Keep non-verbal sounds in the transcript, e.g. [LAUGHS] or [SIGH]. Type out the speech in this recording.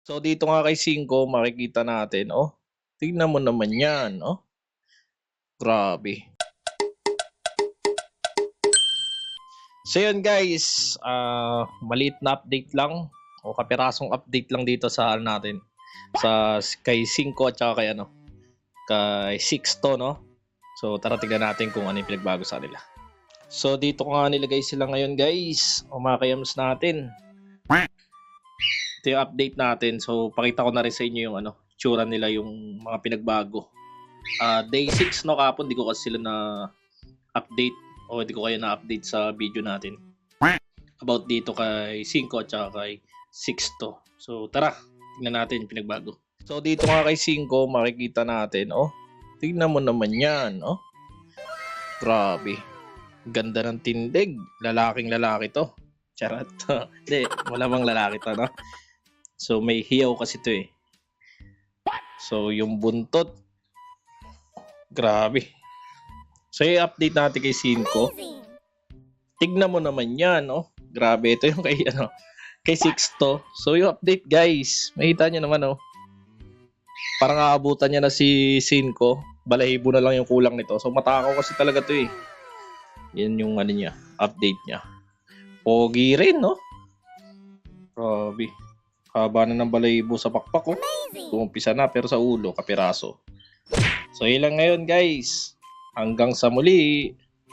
So dito nga kay 5, makikita natin, oh. Tingnan mo naman 'yan, oh. Grabe. So yun guys, ah maliit na update lang o kapirasong update lang dito sa ano natin sa kay 5 at saka kay ano kay Sixto no. So tara tignan natin kung ano yung pinagbago sa kanila. So dito ko nga nilagay sila ngayon guys. Umakayams natin. Ito yung update natin. So pakita ko na rin sa inyo yung ano, tsura nila yung mga pinagbago. Ah day 6 no kapon di ko kasi sila na update o hindi ko kayo na-update sa video natin about dito kay 5 at saka kay 6 So tara, tingnan natin yung pinagbago. So dito nga kay 5, makikita natin, oh. Tingnan mo naman 'yan, oh. Grabe. Ganda ng tindig. Lalaking lalaki to. Charot. [LAUGHS] Hindi, wala bang lalaki to, no? So may hiyaw kasi to eh. So yung buntot. Grabe. So i-update natin kay 5. Tignan mo naman 'yan, oh. Grabe ito yung kay ano, kay Sixto. So yung update guys, makita niyo naman oh. Parang aabutan niya na si Cinco. Balahibo na lang yung kulang nito. So matakaw kasi talaga 'to eh. Yan yung ano niya, update niya. Pogi rin, no? Grabe. Haba na ng balahibo sa pakpak, oh. Umpisa na pero sa ulo, kapiraso. So ilang ngayon guys. Hanggang sa muli.